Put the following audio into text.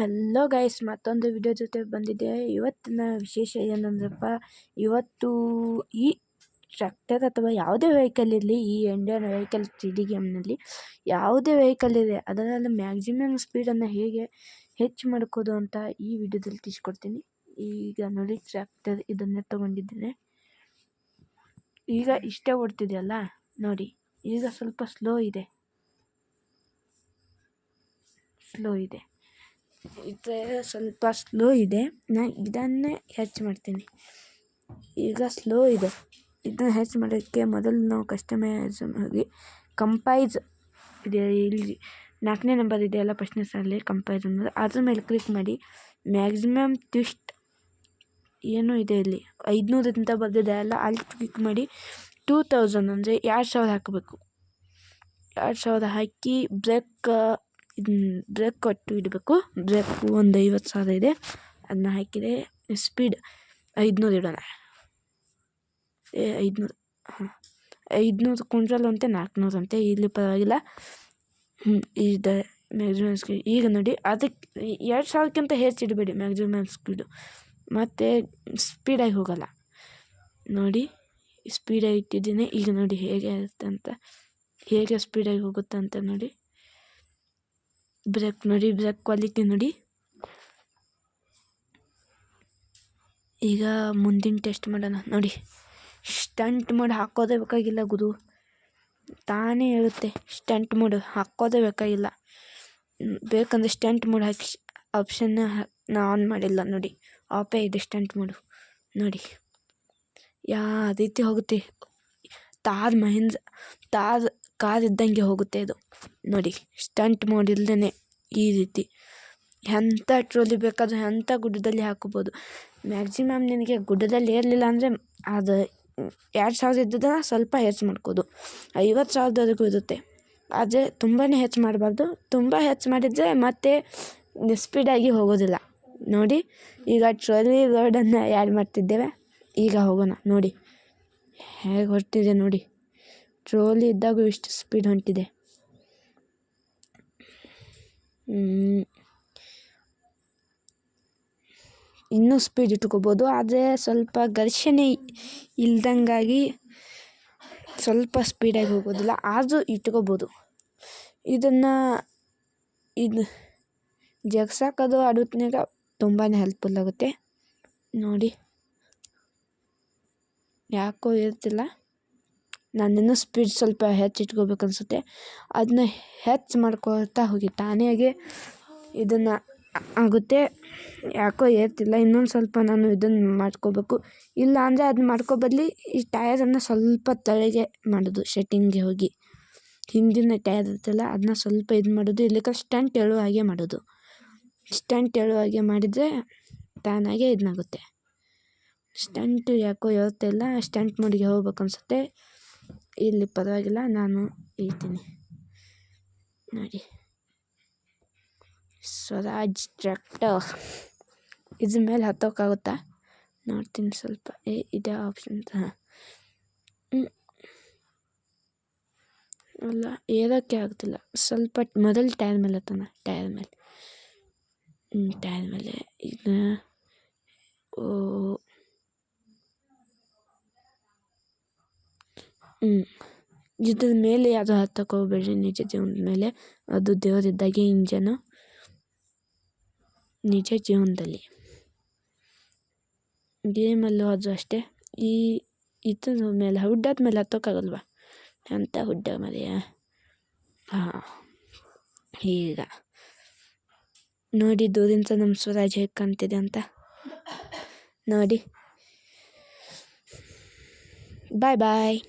Hello guys ಮತ್ತೊಂದು video ಜೊತೆ ಬಂದಿದೆ. ಇವತ್ತಿನ ವಿಶೇಷ ಏನಂದ್ರಪ್ಪ? ಇವತ್ತು ಈ ಟ್ರ್ಯಾಕ್ಟರ್ ಅಥವಾ ಯಾವುದೇ ವೆಹಿಕಲ್ ಇರಲಿ, ಈ ಇಂಡಿಯನ್ ವೆಹಿಕಲ್ ತ್ರೀ ಡಿ ಗೇಮ್ನಲ್ಲಿ ಯಾವುದೇ ವೆಹಿಕಲ್ ಇದೆ, ಅದರಲ್ಲಿ ಮ್ಯಾಕ್ಸಿಮಮ್ ಸ್ಪೀಡನ್ನು ಹೇಗೆ ಹೆಚ್ಚು ಮಾಡ್ಕೋದು ಅಂತ ಈ ವಿಡಿಯೋದಲ್ಲಿ ತಿಳಿಸ್ಕೊಡ್ತೀನಿ. ಈಗ ನೋಡಿ ಟ್ರ್ಯಾಕ್ಟರ್ ಇದನ್ನೇ ತೊಗೊಂಡಿದ್ದೇನೆ. ಈಗ ಇಷ್ಟೇ ಓಡ್ತಿದೆಯಲ್ಲ? ನೋಡಿ, ಈಗ ಸ್ವಲ್ಪ ಸ್ಲೋ ಇದೆ. ಸ್ಲೋ ಇದೆ. ಇದು ಸ್ವಲ್ಪ ಸ್ಲೋ ಇದೆ. ನಾನು ಇದನ್ನೇ ಹೆಚ್ಚು ಮಾಡ್ತೀನಿ. ಈಗ ಸ್ಲೋ ಇದೆ. ಇದನ್ನ ಹೆಚ್ಚು ಮಾಡೋಕ್ಕೆ ಮೊದಲು ನಾವು ಕಸ್ಟಮೈಸ್ ಹೋಗಿ ಕಂಪೈಸ್ ಇದೆ. ಇಲ್ಲಿ ನಾಲ್ಕನೇ ನಂಬರ್ ಇದೆಯಲ್ಲ ಫಸ್ಟ್ನೇ ಸಾಲಲ್ಲಿ ಕಂಪೈಸ್ ಅನ್ನೋದು. ಅದ್ರ ಮೇಲೆ ಕ್ಲಿಕ್ ಮಾಡಿ ಮ್ಯಾಕ್ಸಿಮಮ್ ಟ್ವಿಸ್ಟ್ ಏನೂ ಇದೆ ಇಲ್ಲಿ. ಐದುನೂರು ಅಂತ ಬರ್ದಿದೆ ಅಲ್ಲ, ಅಲ್ಲಿ ಕ್ಲಿಕ್ ಮಾಡಿ ಟೂ ತೌಸಂಡ್ ಅಂದರೆ ಎರಡು ಸಾವಿರ ಹಾಕಬೇಕು. ಎರಡು ಸಾವಿರ ಹಾಕಿ ಬ್ರೇಕ್ ಇದನ್ನ ಬ್ರೇಕ್ ಕೊಟ್ಟು ಇಡಬೇಕು. ಬ್ರೇಕ್ ಒಂದು ಐವತ್ತು ಸಾವಿರ ಇದೆ. ಅದನ್ನ ಹಾಕಿದೆ ಸ್ಪೀಡ್ ಐದುನೂರು ಇಡೋಣ. ಏ, ಐದುನೂರು, ಹಾಂ. ಐದುನೂರು ಕುಂಟ್ರಲ್ ಅಂತೆ ನಾಲ್ಕುನೂರು ಅಂತೆ. ಇಲ್ಲಿ ಪರವಾಗಿಲ್ಲ. ಇದೆ ಮ್ಯಾಕ್ಸಿಮಮ್ ಸ್ಪೀಡ್ ಈಗ ನೋಡಿ ಅದಕ್ಕೆ ಎರಡು ಸಾವಿರಕ್ಕಿಂತ ಹೆಚ್ಚು ಇಡಬೇಡಿ ಮ್ಯಾಕ್ಸಿಮಮ್ ಸ್ಪೀಡು ಮತ್ತು ಸ್ಪೀಡಾಗಿ ಹೋಗಲ್ಲ. ನೋಡಿ ಸ್ಪೀಡಾಗಿ ಇಟ್ಟಿದ್ದೀನಿ. ಈಗ ನೋಡಿ ಹೇಗೆ ಇರುತ್ತೆ ಅಂತ ಹೇಗೆ ಸ್ಪೀಡಾಗಿ ಹೋಗುತ್ತೆ ಅಂತ ನೋಡಿ. ಬ್ರೇಕ್ ನೋಡಿ, ಬ್ರೇಕ್ ಕ್ವಾಲಿಟಿ ನೋಡಿ. ಈಗ ಮುಂದಿನ ಟೆಸ್ಟ್ ಮಾಡೋಣ. ನೋಡಿ, ಸ್ಟಂಟ್ ಮಾಡಿ ಹಾಕೋದೇ ಬೇಕಾಗಿಲ್ಲ ಗುರು. ತಾನೇ ಹೇಳುತ್ತೆ, ಸ್ಟಂಟ್ ಮೋಡ್ ಹಾಕೋದೇ ಬೇಕಾಗಿಲ್ಲ. ಬೇಕಂದ್ರೆ ಸ್ಟಂಟ್ ಮೋಡ್ ಹಾಕಿ ಆಪ್ಷನ್ನ ನಾ ಆನ್ ಮಾಡಿಲ್ಲ ನೋಡಿ. ಆಪೇ ಇದೆ ಸ್ಟಂಟ್ ಮೋಡು. ನೋಡಿ ಯಾವ ರೀತಿ ಹೋಗುತ್ತೆ. ತಾರ್ ಮಹೇಂದ್ರ ತಾರ್ ಕಾರ್ ಇದ್ದಂಗೆ ಹೋಗುತ್ತೆ ಅದು. ನೋಡಿ, ಸ್ಟಂಟ್ ಮೋಡ್ ಇಲ್ಲದೇ ಈ ರೀತಿ. ಎಂಥ ಟ್ರೋಲಿ ಬೇಕಾದರೂ ಎಂಥ ಗುಡ್ಡದಲ್ಲಿ ಹಾಕೋಬೋದು. ಮ್ಯಾಕ್ಸಿಮಮ್ ನಿನಗೆ ಗುಡ್ಡದಲ್ಲಿ ಏರಲಿಲ್ಲ ಅಂದರೆ ಅದು ಎರಡು ಸಾವಿರ ಇದ್ದದನ್ನು ಸ್ವಲ್ಪ ಹೆಚ್ಚು ಮಾಡ್ಕೋದು ಐವತ್ತು ಸಾವಿರದವರೆಗೂ ಇರುತ್ತೆ. ಆದರೆ ತುಂಬಾ ಹೆಚ್ಚು ಮಾಡಬಾರ್ದು. ತುಂಬ ಹೆಚ್ಚು ಮಾಡಿದರೆ ಮತ್ತೆ ಸ್ಪೀಡಾಗಿ ಹೋಗೋದಿಲ್ಲ. ನೋಡಿ, ಈಗ ಟ್ರೋಲಿ ರೋಡನ್ನು ಆ್ಯಡ್ ಮಾಡ್ತಿದ್ದೇವೆ. ಈಗ ಹೋಗೋಣ. ನೋಡಿ, ಹೇಗೆ ಹೊರಟಿದೆ ನೋಡಿ. ಟ್ರೋಲಿ ಇದ್ದಾಗೂ ಇಷ್ಟು ಸ್ಪೀಡ್ ಹೊಂಟಿದೆ. ಇನ್ನೂ ಸ್ಪೀಡ್ ಇಟ್ಕೋಬೋದು, ಆದರೆ ಸ್ವಲ್ಪ ಘರ್ಷಣೆ ಇಲ್ದಂಗಾಗಿ ಸ್ವಲ್ಪ ಸ್ಪೀಡಾಗಿ ಹೋಗೋದಿಲ್ಲ, ಆದರೂ ಇಟ್ಕೋಬೋದು. ಇದನ್ನು ಇದು ಜಗ್ಸಾಕೋದು ಆಡೋತ್ನಾಗ ತುಂಬಾ ಹೆಲ್ಪ್ಫುಲ್ ಆಗುತ್ತೆ. ನೋಡಿ. ಯಾಕೋ ಇರ್ತಿಲ್ಲ ನಾನಿನ್ನೂ ಸ್ಪೀಡ್ ಸ್ವಲ್ಪ ಹೆಚ್ಚಿಟ್ಕೋಬೇಕು ಅನಿಸುತ್ತೆ ಅದನ್ನ ಹೆಚ್ಚು ಮಾಡ್ಕೊಳ್ತಾ ಹೋಗಿ. ತಾನಾಗೆ ಇದನ್ನು ಆಗುತ್ತೆ. ಯಾಕೋ ಏರ್ತಿಲ್ಲ ಇನ್ನೊಂದು ಸ್ವಲ್ಪ ನಾನು ಇದನ್ನು ಮಾಡ್ಕೋಬೇಕು. ಇಲ್ಲ ಅಂದರೆ ಅದನ್ನ ಮಾಡ್ಕೋ ಬದಲಿ ಈ ಟಯರನ್ನು ಸ್ವಲ್ಪ ತಳಗೆ ಮಾಡೋದು ಶೆಟ್ಟಿಂಗ್ಗೆ ಹೋಗಿ. ಹಿಂದಿನ ಟಯರ್ ಇರುತ್ತಲ್ಲ ಅದನ್ನ ಸ್ವಲ್ಪ ಇದು ಮಾಡೋದು ಇಲ್ಲಕ್ಕೆ ಸ್ಟಂಟ್ ಹೇಳುವ ಹಾಗೆ ಮಾಡೋದು. ಸ್ಟಂಟ್ ಹೇಳುವ ಹಾಗೆ ಮಾಡಿದರೆ ತಾನಾಗೆ ಇದನ್ನಾಗುತ್ತೆ ಸ್ಟಂಟು ಯಾಕೋ ಇಲ್ಲ ಸ್ಟಂಟ್ ಮೋಡಿಗೆ ಹೋಗ್ಬೇಕು ಅನಿಸುತ್ತೆ ಇಲ್ಲಿ ಪರವಾಗಿಲ್ಲ, ನಾನು ಹೇಳ್ತೀನಿ. ನೋಡಿ. ಸ್ವರಾಜ್ ಟ್ರ್ಯಾಕ್ಟರ್. ಇದ್ರ ಮೇಲೆ ಹತ್ತೋಕ್ಕಾಗುತ್ತಾ? ನೋಡ್ತೀನಿ ಸ್ವಲ್ಪ. ಏ, ಇದೆ ಆಪ್ಷನ್ ಹಾಂ. ಅಲ್ಲ, ಏರೋಕ್ಕೆ ಆಗ್ತಿಲ್ಲ. ಸ್ವಲ್ಪ ಮೊದಲು ಟೈರ್ ಮೇಲೆ ಹತ್ತೋಣ. ಟೈರ್ ಮೇಲೆ. ಟೈರ್ ಮೇಲೆ. ಈಗ ಓ ಇದ್ರ ಮೇಲೆ ಯಾವುದು ಹತ್ತಕ್ಕೆ ಹೋಗ್ಬೇಡ್ರಿ ನಿಜ ಜೀವನದ ಮೇಲೆ. ಅದು ದೇವರಿದ್ದಾಗೆ ಇಂಜನು ನಿಜ ಜೀವನದಲ್ಲಿ. ಗೇಮಲ್ಲೂ ಅದು ಅಷ್ಟೇ. ಈ ಇದ್ರ ಮೇಲೆ, ಹುಡ್ಡದ ಮೇಲೆ ಹತ್ತೋಕ್ಕಾಗಲ್ವಾ? ಅಂತ ಹುಡ್ಡ ಮರೆಯ? ಹಾಂ. ಈಗ. ನೋಡಿ, ದೂರಿಂದ ನಮ್ಮ ಸ್ವರಾಜ್ ಹೇಗೆ ಕಾಣ್ತಿದೆ ಅಂತ. ನೋಡಿ. ಬಾಯ್ ಬಾಯ್